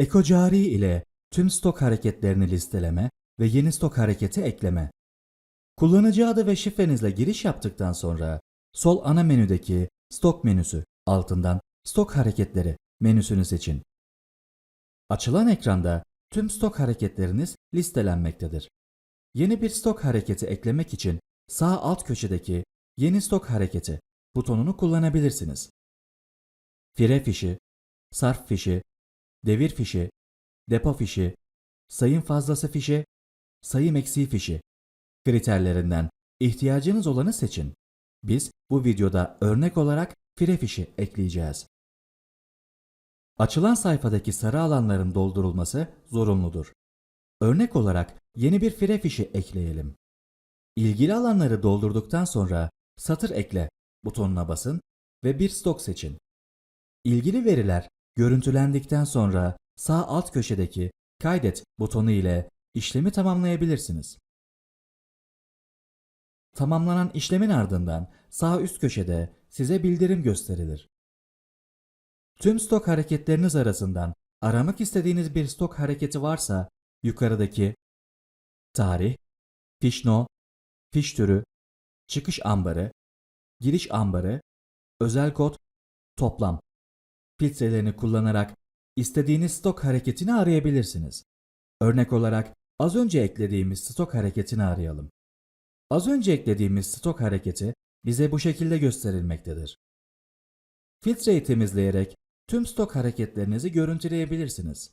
EcoCari ile tüm stok hareketlerini listeleme ve yeni stok hareketi ekleme. Kullanıcı adı ve şifrenizle giriş yaptıktan sonra sol ana menüdeki stok menüsü altından stok hareketleri menüsünü seçin. Açılan ekranda tüm stok hareketleriniz listelenmektedir. Yeni bir stok hareketi eklemek için sağ alt köşedeki Yeni stok hareketi butonunu kullanabilirsiniz. Fire fişi, sarf fişi, devir fişi, depo fişi, sayım fazlası fişi, sayım eksiği fişi kriterlerinden ihtiyacınız olanı seçin. Biz bu videoda örnek olarak fire fişi ekleyeceğiz. Açılan sayfadaki sarı alanların doldurulması zorunludur. Örnek olarak yeni bir fire fişi ekleyelim. İlgili alanları doldurduktan sonra satır ekle butonuna basın ve bir stok seçin. İlgili veriler görüntülendikten sonra sağ alt köşedeki kaydet butonu ile işlemi tamamlayabilirsiniz. Tamamlanan işlemin ardından sağ üst köşede size bildirim gösterilir. Tüm stok hareketleriniz arasından aramak istediğiniz bir stok hareketi varsa yukarıdaki tarih, fiş no, fiş türü, çıkış ambarı, giriş ambarı, özel kod, toplam filtrelerini kullanarak istediğiniz stok hareketini arayabilirsiniz. Örnek olarak az önce eklediğimiz stok hareketini arayalım. Az önce eklediğimiz stok hareketi bize bu şekilde gösterilmektedir. Filtreyi temizleyerek tüm stok hareketlerinizi görüntüleyebilirsiniz.